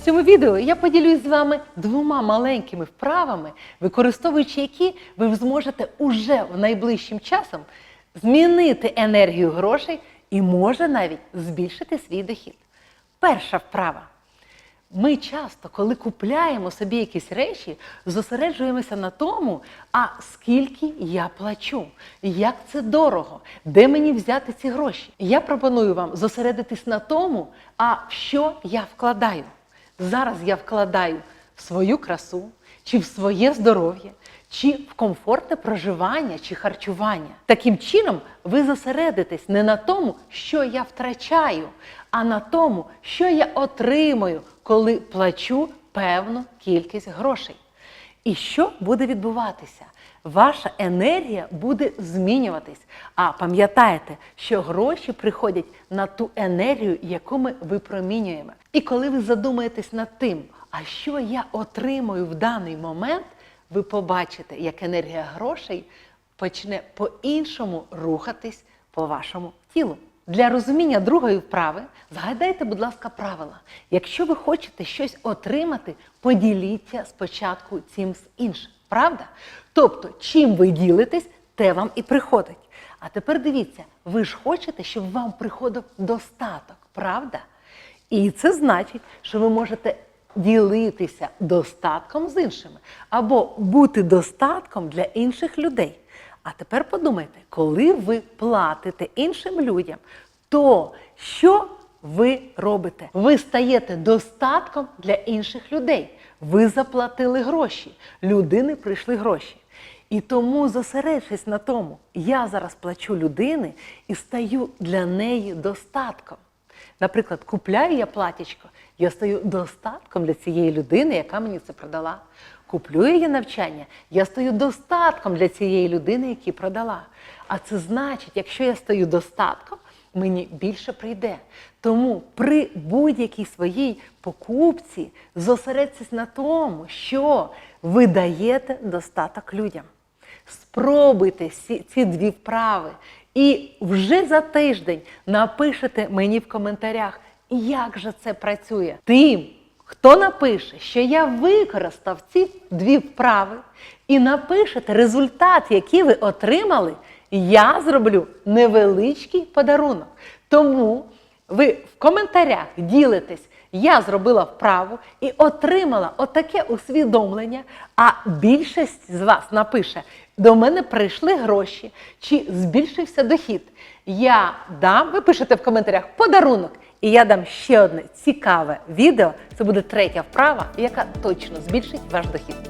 В цьому відео я поділюсь з вами двома маленькими вправами, використовуючи які ви зможете уже в найближчим часом змінити енергію грошей і може навіть збільшити свій дохід. Перша вправа. Ми часто, коли купляємо собі якісь речі, зосереджуємося на тому, а скільки я плачу, як це дорого, де мені взяти ці гроші. Я пропоную вам зосередитись на тому, а в що я вкладаю. Зараз я вкладаю в свою красу, чи в своє здоров'я, чи в комфортне проживання чи харчування. Таким чином, ви зосередитесь не на тому, що я втрачаю, а на тому, що я отримую, коли плачу певну кількість грошей. І що буде відбуватися? Ваша енергія буде змінюватись. А пам'ятайте, що гроші приходять на ту енергію, яку ми випромінюємо. І коли ви задумаєтесь над тим, а що я отримую в даний момент, ви побачите, як енергія грошей почне по-іншому рухатись по вашому тілу. Для розуміння другої вправи згадайте, будь ласка, правила. Якщо ви хочете щось отримати, поділіться спочатку цим з іншим. Правда? Тобто, чим ви ділитесь, те вам і приходить. А тепер дивіться, ви ж хочете, щоб вам приходив достаток, правда? І це значить, що ви можете ділитися достатком з іншими або бути достатком для інших людей. А тепер подумайте, коли ви платите іншим людям, то що ви робите? Ви стаєте достатком для інших людей. Ви заплатили гроші, людини прийшли гроші. І тому зосередьтесь на тому, я зараз плачу людини і стаю для неї достатком. Наприклад, купляю я платічко, я стаю достатком для цієї людини, яка мені це продала. Куплю я навчання, я стаю достатком для цієї людини, яка продала. А це значить, якщо я стаю достатком, мені більше прийде. Тому при будь-якій своїй покупці зосередьтесь на тому, що ви даєте достаток людям. Спробуйте ці дві вправи. І вже за тиждень напишете мені в коментарях, як же це працює. Тим, хто напише, що я використав ці дві вправи, і напишете результат, який ви отримали, я зроблю невеличкий подарунок. Тому ви в коментарях ділитесь, я зробила вправу і отримала отаке усвідомлення, а більшість з вас напише, до мене прийшли гроші чи збільшився дохід. Я дам, ви пишете в коментарях подарунок, і я дам ще одне цікаве відео. Це буде третя вправа, яка точно збільшить ваш дохід.